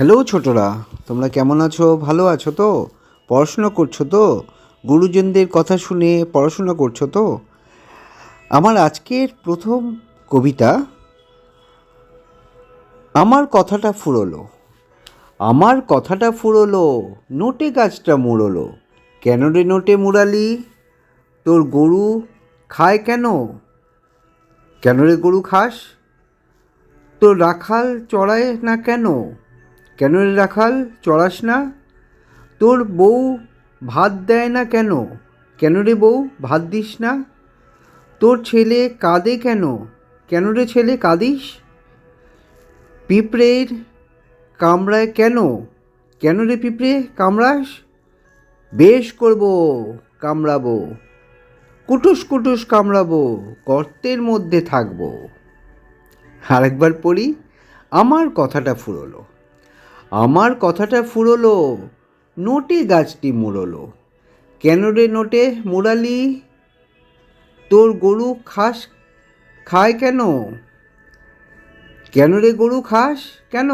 Hello ছোটরা। তোমরা কেমন আছো? ভালো আছো তো? পড়াশোনা করছ তো? গুরুজনদের কথা শুনে পড়াশোনা করছ তো? আমার আজকের প্রথম কবিতা, আমার কথাটা ফুরলো। আমার কথাটা ফুরলো, নোটে গাছটা মুড়লো। কেন রে নোটে মুড়ালি? তোর গরু খায় কেন? কেন রে গরু খাস? তোর রাখাল চড়ায় না কেন? কেন রে রাখাল? চড়াস না? তোর বউ ভাত দেয় না কেন? কেন রে বউ, ভাত দিস না? তোর ছেলে কাঁদে কেন? কেন রে ছেলে কাঁদিস? পিঁপড়ের কামড়ায় কেন? কেন রে পিঁপড়ে কামড়াস? বেশ করব, কামড়াবো। কুটুস কুটুস কামড়াবো, গর্তের মধ্যে থাকব। আরেকবার পড়ি, আমার কথাটা ফুরলো। আমার কথাটা ফুরলো, নোটে গাছটি মুড়লো। কেন রে নোটে মুড়ালি? তোর গরু খাস, খায় কেন? কেন রে গরু খাস কেন?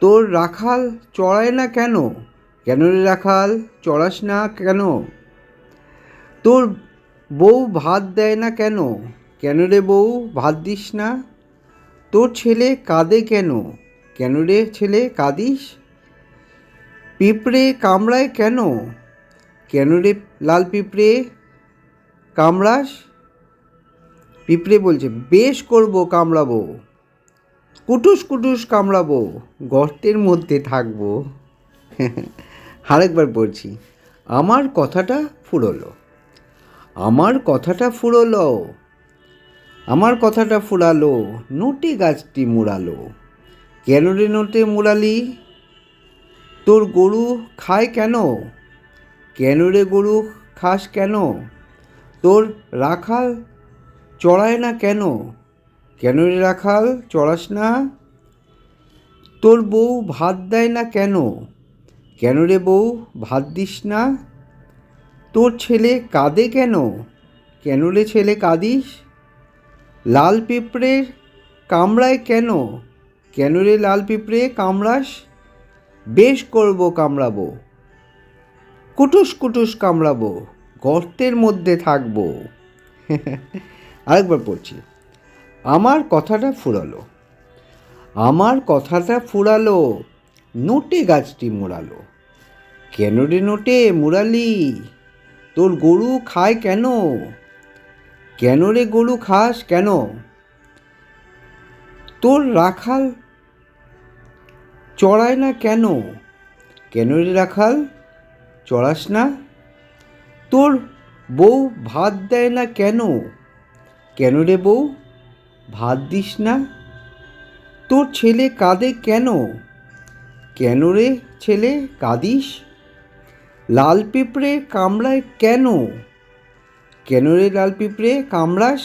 তোর রাখাল চড়ায় না কেন? কেন রে রাখাল চড়াস না কেন? তোর বউ ভাত দেয় না কেন? কেন রে বউ ভাত দিস না? তোর ছেলে কাঁদে কেন? কেন রে ছেলে কাঁদিস? পিঁপড়ে কামড়ায় কেন? কেন রে লাল পিঁপড়ে কামড়াস? পিঁপড়ে বলছে, বেশ করব, কামড়াবো। কুটুস কুটুস কামড়াবো, গর্তের মধ্যে থাকব। আরেকবার বলছি, আমার কথাটা ফুরলো। আমার কথাটা ফুরলো। আমার কথাটা ফুরালো, নোটে গাছটি মুড়ালো। কেন রে নোটে মুড়ালি তোর গরু খায় কেন? কেন রে গরু খাস কেন? তোর রাখাল চড়ায় না কেন? কেন রে রাখাল চড়াস না? তোর বউ ভাত দেয় না কেন? কেন রে বউ ভাত দিস না? তোর ছেলে কাঁদে কেন? কেন রে ছেলে কাঁদিস? লাল পিঁপড়ের কামড়ায় কেন? কেন রে লাল পিঁপড়ে কামড়াস? বেশ করব, কামড়াবো। কুটুস কুটুস কামড়াবো, গর্তের মধ্যে থাকব। আরেকবার পড়ছি আমার কথাটা ফুরালো। আমার কথাটা ফুরালো, নোটে গাছটি মোড়ালো। কেন রে নোটে মুড়ালি? তোর গরু খায় কেন? কেন রে গরু খাস কেন? তোর রাখাল চড়ায় না কেন? কেন রে রাখাল? চড়াস না? তোর বউ ভাত দেয় না কেন? কেন রে বউ? ভাত দিস না? তোর ছেলে কাঁদে কেন? কেন রে ছেলে কাঁদিস? লাল পিঁপড়ে কামড়ায় কেন? কেন রে লাল পিঁপড়ে কামড়াস?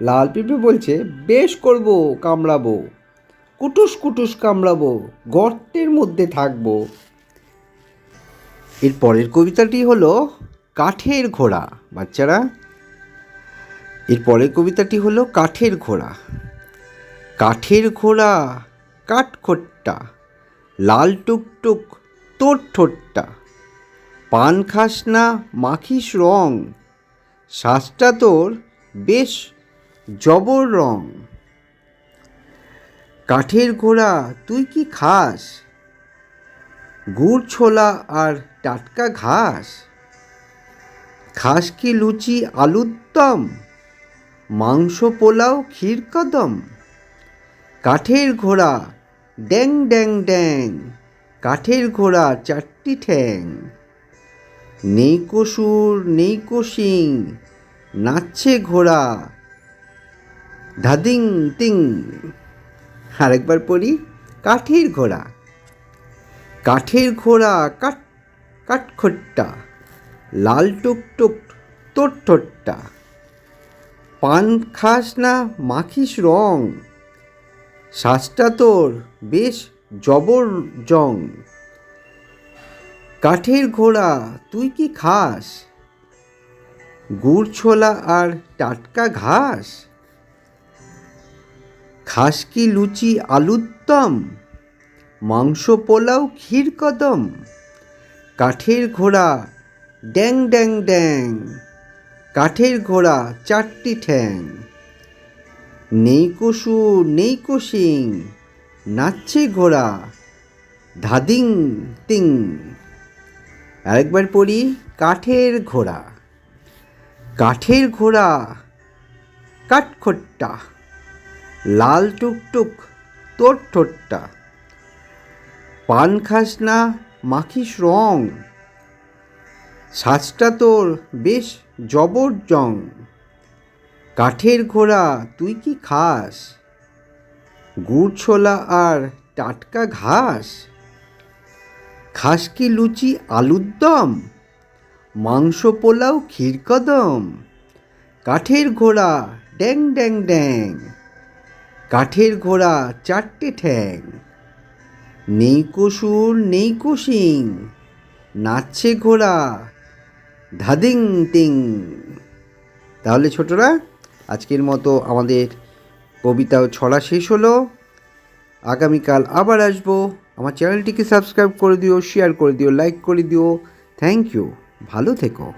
লাল পিঁপড়ে বলছে, বেশ করব, কামড়াবো। কুটুস কুটুস কামড়াবো, গর্তের মধ্যে থাকব। এর পরের কবিতাটি হলো কাঠের ঘোড়া, বাচ্চারা। এর পরের কবিতাটি হলো কাঠের ঘোড়া। কাঠের ঘোড়া, কাঠখোট্টা, লাল টুকটুক তোর ঠোঁটটা পান খাস না, মাখিস রং, শ্বাসটা তোর বেশ জবর রং। কাঠের ঘোড়া তুই কি খাস? গুড় ছোলা আর টাটকা ঘাস? খাস কি লুচি আলুর দম? মাংস পোলাও ক্ষীর কদম? কাঠের ঘোড়া ড্যাং ড্যাং ড্যাং, কাঠের ঘোড়া চারটি ঠ্যাং। নেই কসুর, নেই কসিং নাচছে ঘোড়া, ধাদিং তিং। আরেকবার পড়ি, কাঠের ঘোড়া। কাঠের ঘোড়া, কাঠ, কাঠখোট্টা, লাল টুকটুক তোর ঠোঁটটা পান খাস না, মাখিস রং। শ্বাসটা তোর, বেশ জবর জং। কাঠের ঘোড়া, তুই কি খাস? গুড় ছোলা আর টাটকা ঘাস? খাস কি লুচি আলুর দম মাংস পোলাও ক্ষীর কদম? কাঠের ঘোড়া ড্যাং ড্যাং ড্যাং। কাঠের ঘোড়া চারটি ঠ্যাং। নেই কসু, নেই কসিং, নাচছে ঘোড়া ধাদিং তিং। আরেকবার পড়ি, কাঠের ঘোড়া। কাঠের ঘোড়া কাঠখোট্টা। লাল টুকটুক তোর ঠোঁটটা। পান খাস না, মাখিস রং। সাজটা তোর বেশ জবর জং। কাঠের ঘোড়া তুই কি খাস? গুড় ছোলা আর টাটকা ঘাস? খাস কি লুচি আলুর দম? মাংস পোলাও ক্ষীরকদম কাঠের ঘোড়া ড্যাং ড্যাং ড্যাং। কাঠের ঘোড়া, চারটে ঠ্যাং। নেই কসুর, নেই কুসিং, নাচছে ঘোড়া ধাদিং তিং তাহলে ছোটরা, আজকের মতো আমাদের কবিতা ছড়া শেষ হলো। আগামীকাল আবার আসব। আমার চ্যানেলটিকে সাবস্ক্রাইব করে দিও শেয়ার করে দিও লাইক করে দিও। থ্যাংক ইউ ভালো থেকো।